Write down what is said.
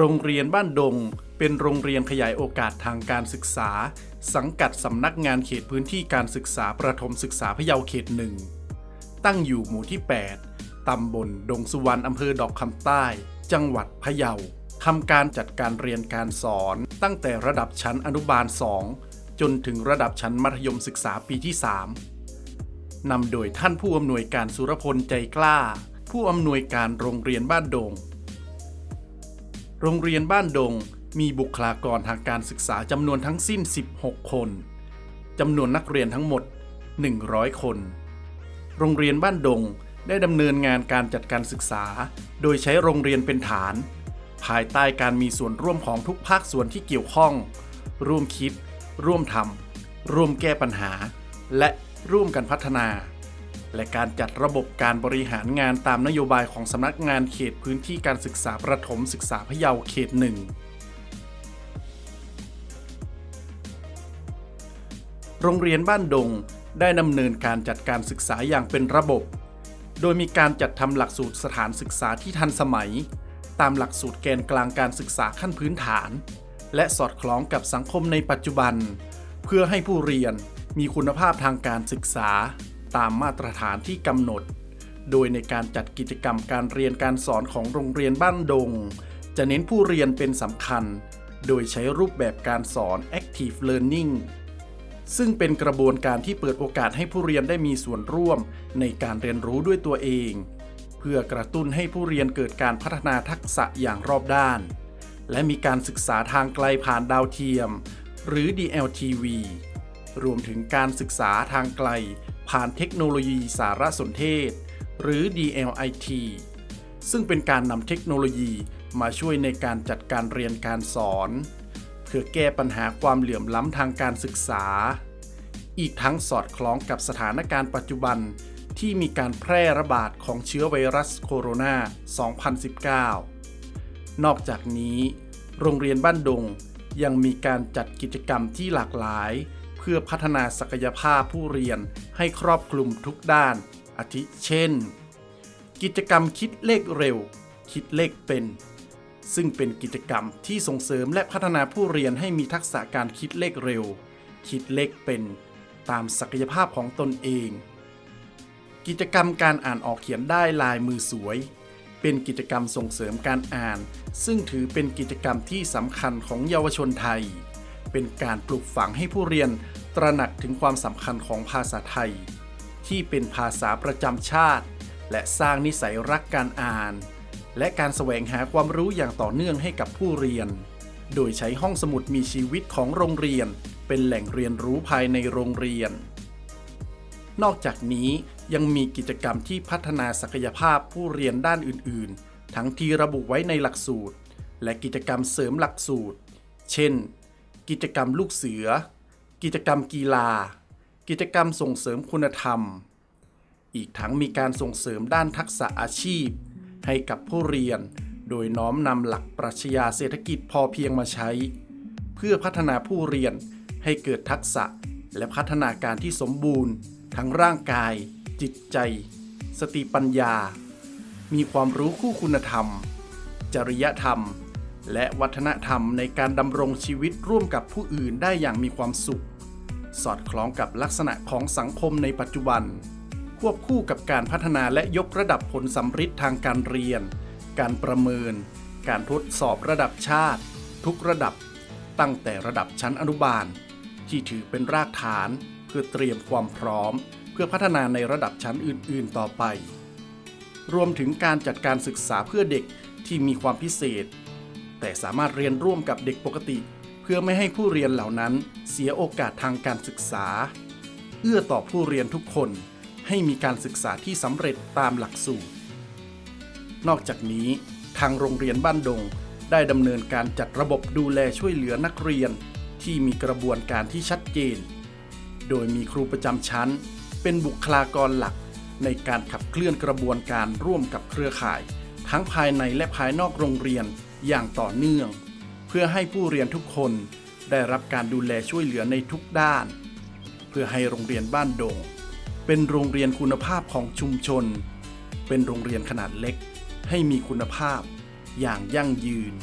โรงเรียนบ้านดง เป็นโรงเรียนขยายโอกาสทางการศึกษา สังกัดสำนักงานเขตพื้นที่การศึกษาประถมศึกษาพะเยาเขตหนึ่ง ตั้งอยู่หมู่ที่ 8 ตำบลดงสุวรรณอำเภอดอกคำใต้ จังหวัดพะเยาทำการจัดการเรียนการสอน ตั้งแต่ระดับชั้นอนุบาล 2 จนถึงระดับชั้นมัธยมศึกษาปีที่ 3นำโดยท่านผู้อำนวยการสุรพลใจกล้า ผู้อำนวยการโรงเรียนบ้านดง โรงเรียนบ้านดงมีบุคลากรทางการศึกษาจำนวนทั้งสิ้น 16 คนจำนวนนักเรียนทั้งหมด 100 คน โรงเรียนบ้านดงได้ดำเนินงานการจัดการศึกษา โดยใช้โรงเรียนเป็นฐาน ภายใต้การมีส่วนร่วมของทุกภาคส่วนที่เกี่ยวข้อง ร่วมคิด ร่วมทำร่วมแก้ปัญหา และร่วมกันพัฒนา และการจัดระบบการบริหารงานตามนโยบายของสำนักงานเขตพื้นที่การศึกษาประถมศึกษาพะเยาเขตหนึ่งโรงเรียนบ้านดงได้ดำเนินการจัดการศึกษาอย่างเป็นระบบ โดยมีการจัดทำหลักสูตรสถานศึกษาที่ทันสมัย ตามหลักสูตรแกนกลางการศึกษาขั้นพื้นฐาน และสอดคล้องกับสังคมในปัจจุบัน เพื่อให้ผู้เรียนมีคุณภาพทางการศึกษา ตามมาตรฐานที่กำหนด โดยในการจัดกิจกรรมการเรียนการสอนของโรงเรียนบ้านดง จะเน้นผู้เรียนเป็นสำคัญ โดยใช้รูปแบบการสอน active learning ซึ่งเป็นกระบวนการที่เปิดโอกาสให้ผู้เรียนได้มีส่วนร่วมในการเรียนรู้ด้วยตัวเอง เพื่อกระตุ้นให้ผู้เรียนเกิดการพัฒนาทักษะอย่างรอบด้าน และมีการศึกษาทางไกลผ่านดาวเทียม หรือ DLTV รวมถึงการศึกษาทางไกล ผ่านเทคโนโลยีสารสนเทศ หรือ DLIT ซึ่งเป็นการนำเทคโนโลยีมาช่วยในการจัดการเรียนการสอน เพื่อแก้ปัญหาความเหลื่อมล้ำทางการศึกษา อีกทั้งสอดคล้องกับสถานการณ์ปัจจุบันที่มีการแพร่ระบาดของเชื้อไวรัสโคโรนา 2019 นอกจากนี้ โรงเรียนบ้านดงยังมีการจัดกิจกรรมที่หลากหลาย พื่อพัฒนาศักยภาพผู้เรียนให้ครอบคลุมทุกด้าน อาทิเช่น กิจกรรมคิดเลขเร็ว คิดเลขเป็น ซึ่งเป็นกิจกรรมที่ส่งเสริมและพัฒนาผู้เรียนให้มีทักษะการคิดเลขเร็ว คิดเลขเป็น ตามศักยภาพของตนเอง กิจกรรมการอ่านออกเขียนได้ลายมือสวยเป็นกิจกรรมส่งเสริมการอ่าน ซึ่งถือเป็นกิจกรรมที่สำคัญของเยาวชนไทย เป็นการปลูกฝังให้ผู้เรียนตระหนักถึงความสำคัญของภาษาไทย ที่เป็นภาษาประจำชาติ และสร้างนิสัยรักการอ่าน และการแสวงหาความรู้อย่างต่อเนื่องให้กับผู้เรียน โดยใช้ห้องสมุดมีชีวิตของโรงเรียน เป็นแหล่งเรียนรู้ภายในโรงเรียน นอกจากนี้ยังมีกิจกรรมที่พัฒนาศักยภาพผู้เรียนด้านอื่น ๆ ทั้งที่ระบุไว้ในหลักสูตร และกิจกรรมเสริมหลักสูตร เช่น กิจกรรมลูกเสือ กิจกรรมกีฬา กิจกรรมส่งเสริมคุณธรรม อีกทั้งมีการส่งเสริมด้านทักษะอาชีพ ให้กับผู้เรียน โดยน้อมนำหลักปรัชญาเศรษฐกิจพอเพียงมาใช้ เพื่อพัฒนาผู้เรียนให้เกิดทักษะและพัฒนาการที่สมบูรณ์ ทั้งร่างกาย จิตใจ สติปัญญา มีความรู้คู่คุณธรรม จริยธรรม และวัฒนธรรมในการดำรงชีวิตร่วมกับผู้อื่นได้อย่างมีความสุข สอดคล้องกับลักษณะของสังคมในปัจจุบัน ควบคู่กับการพัฒนาและยกระดับผลสำฤทธิ์ทางการเรียน การประเมิน การทดสอบระดับชาติ ทุกระดับ ตั้งแต่ระดับชั้นอนุบาล ที่ถือเป็นรากฐานเพื่อเตรียมความพร้อม เพื่อพัฒนาในระดับชั้นอื่น ๆ ต่อไป รวมถึงการจัดการศึกษาเพื่อเด็กที่มีความพิเศษ แต่สามารถเรียนร่วมกับเด็กปกติ เพื่อไม่ให้ผู้เรียนเหล่านั้นเสียโอกาสทางการศึกษา เอื้อต่อผู้เรียนทุกคนให้มีการศึกษาที่สำเร็จตามหลักสูตร นอกจากนี้ทางโรงเรียนบ้านดงได้ดำเนินการจัดระบบดูแลช่วยเหลือนักเรียนที่มีกระบวนการที่ชัดเจน โดยมีครูประจำชั้น เป็นบุคลากรหลักในการขับเคลื่อนกระบวนการร่วมกับเครือข่าย ทั้งภายในและภายนอกโรงเรียน อย่างต่อเนื่อง เพื่อให้ผู้เรียนทุกคนได้รับการดูแลช่วยเหลือในทุกด้าน เพื่อให้โรงเรียนบ้านโดงเป็นโรงเรียนคุณภาพของชุมชน เป็นโรงเรียนขนาดเล็ก ให้มีคุณภาพอย่างยั่งยืน